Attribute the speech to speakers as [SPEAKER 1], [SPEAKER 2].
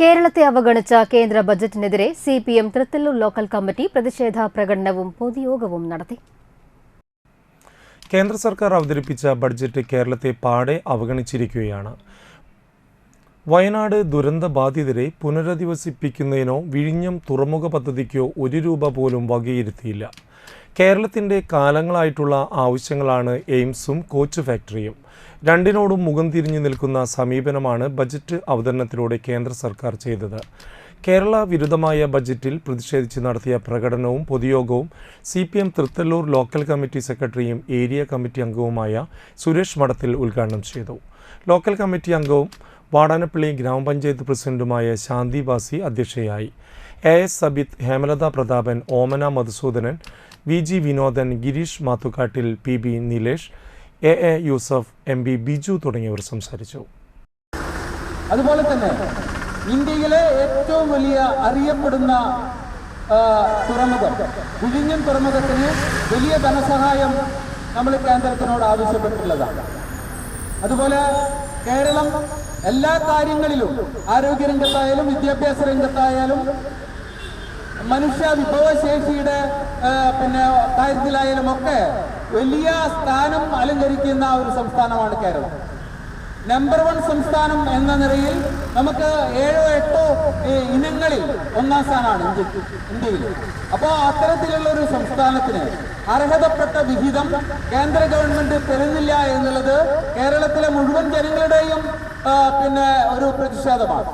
[SPEAKER 1] കേരളത്തെ അവഗണിച്ച കേന്ദ്ര ബജറ്റിനെതിരെ C P M Thrithallur local committee പ്രതിഷേധ പ്രകടനവും പൊതുയോഗവും നടത്തി.
[SPEAKER 2] കേന്ദ്ര സർക്കാർ അവതരിപ്പിച്ച ബഡ്ജറ്റ് കേരളത്തെ പാടെ അവഗണിച്ചിരിക്കുകയാണ്. വയനാട് ദുരന്ത ബാധിതരെ പുനരധിവസിപ്പിക്കുന്നതിനോ വിഴിഞ്ഞം തുറമുഖ പദ്ധതിക്കോ ഒരു രൂപ പോലും വകയിരുത്തിയില്ല. കേരളത്തിന്റെ കാലങ്ങളായിട്ടുള്ള ആവശ്യങ്ങളാണ് എയിംസും കോച്ച് ഫാക്ടറിയും. രണ്ടിനോടും മുഖം തിരിഞ്ഞു നിൽക്കുന്ന സമീപനമാണ് ബജറ്റ് അവതരണത്തിലൂടെ കേന്ദ്ര സർക്കാർ ചെയ്തത്. കേരള വിരുദ്ധമായ ബജറ്റിൽ പ്രതിഷേധിച്ച് നടത്തിയ പ്രകടനവും പൊതുയോഗവും C P M Thrithallur local committee സെക്രട്ടറിയും ഏരിയ കമ്മിറ്റി അംഗവുമായ സുരേഷ് മഠത്തിൽ ഉദ്ഘാടനം ചെയ്തു. ലോക്കൽ കമ്മിറ്റി അംഗവും വാടാനപ്പള്ളി ഗ്രാമപഞ്ചായത്ത് പ്രസിഡന്റുമായ ശാന്തി ബാസി അധ്യക്ഷയായി. A S Sabith Hemalatha Prathapan Omana Madhusoodanan V G Vinodan Gireesh Mathukkattil P B Nilesh A A Yusuf M B Biju തുടങ്ങിയവർ സംസാരിച്ചു.
[SPEAKER 3] അതുപോലെ തന്നെ ഇന്ത്യയിലെ ഏറ്റവും വലിയ അറിയപ്പെടുന്ന തുറമുഖം വിഴിഞ്ഞം തുറമുഖത്തിന് വലിയ ധനസഹായം നമ്മൾ കേന്ദ്രത്തിനോട് ആവശ്യപ്പെട്ടിട്ടുള്ളതാണ്. അതുപോലെ കേരളം എല്ലാ കാര്യങ്ങളിലും ആരോഗ്യ രംഗത്തായാലും വിദ്യാഭ്യാസ രംഗത്തായാലും മനുഷ്യ വിഭവശേഷിയുടെ പിന്നെ കാര്യത്തിലായാലും ഒക്കെ വലിയ സ്ഥാനം അലങ്കരിക്കുന്ന ഒരു സംസ്ഥാനമാണ് കേരളം. നമ്പർ വൺ സംസ്ഥാനം എന്ന നിലയിൽ നമുക്ക് ഏഴോ എട്ടോ ഇനങ്ങളിൽ ഒന്നാം സ്ഥാനമാണ് ഇന്ത്യ ഇന്ത്യയിൽ. അപ്പോൾ അത്തരത്തിലുള്ള ഒരു സംസ്ഥാനത്തിന് അർഹതപ്പെട്ട വിഹിതം കേന്ദ്ര ഗവൺമെന്റ് തരുന്നില്ല എന്നുള്ളത് കേരളത്തിലെ മുഴുവൻ ജനങ്ങളുടെയും പിന്നെ ഒരു പ്രതിഷേധമാണ്.